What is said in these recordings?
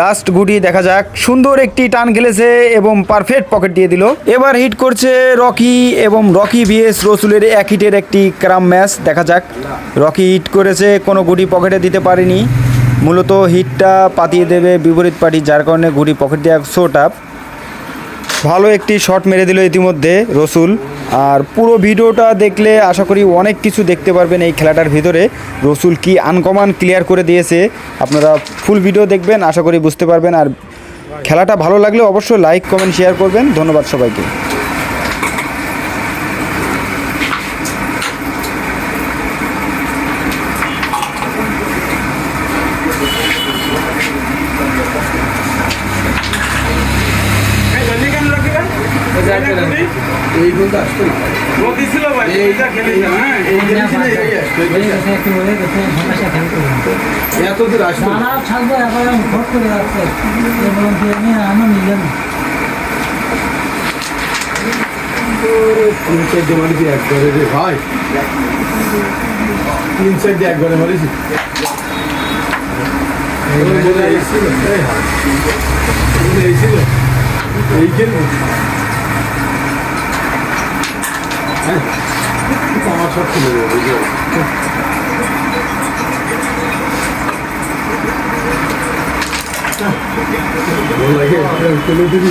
Last গুটি দেখা যাক। সুন্দর একটি টান খেলেছে এবং পারফেক্ট পকেট দিয়ে দিল। এবার হিট করছে রকি এবং রকি ভিএস রসুলের এক হিটের একটি ক্রাম ম্যাচ দেখা যাক। রকি হিট করেছে, কোনো গুটি পকেটে দিতে পারেনি। মূলত হিটটা পাতিয়ে দেবে বিপরীত পার্টি, যার কারণে গুটি পকেট দেওয়া শো টাপ ভালো একটি শট মেরে দিল ইতিমধ্যে রসুল। আর পুরো ভিডিওটা দেখলে আশা করি অনেক কিছু দেখতে পারবেন এই খেলাটার ভিতরে। রসুল কি আনকমান ক্লিয়ার করে দিয়েছে। আপনারা ফুল ভিডিও দেখবেন, আশা করি বুঝতে পারবেন। আর খেলাটা ভালো লাগলে অবশ্যই লাইক কমেন্ট শেয়ার করবেন। ধন্যবাদ সবাইকে। এইগুলো আসতো না জিনিসটা আসতো, থাকবে এসেছিল, সব খুলে দেবো বুঝতে পারছ? ভালো লাগে চলে দিবি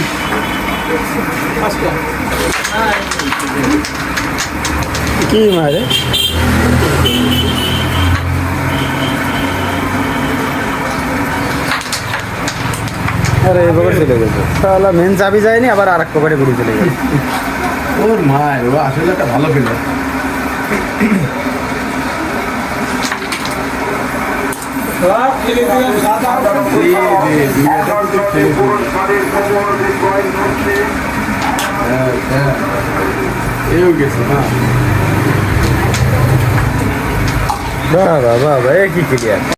কি মারে আরে এভাবে চলে গেছে। তাহলে মেন চাবি যায়নি আবার আর এক পকেটে ঘুরে চলে গেছে ওর ও আসলে একটা ভালো না বাবা বাবা এ কি ক্লিয়ার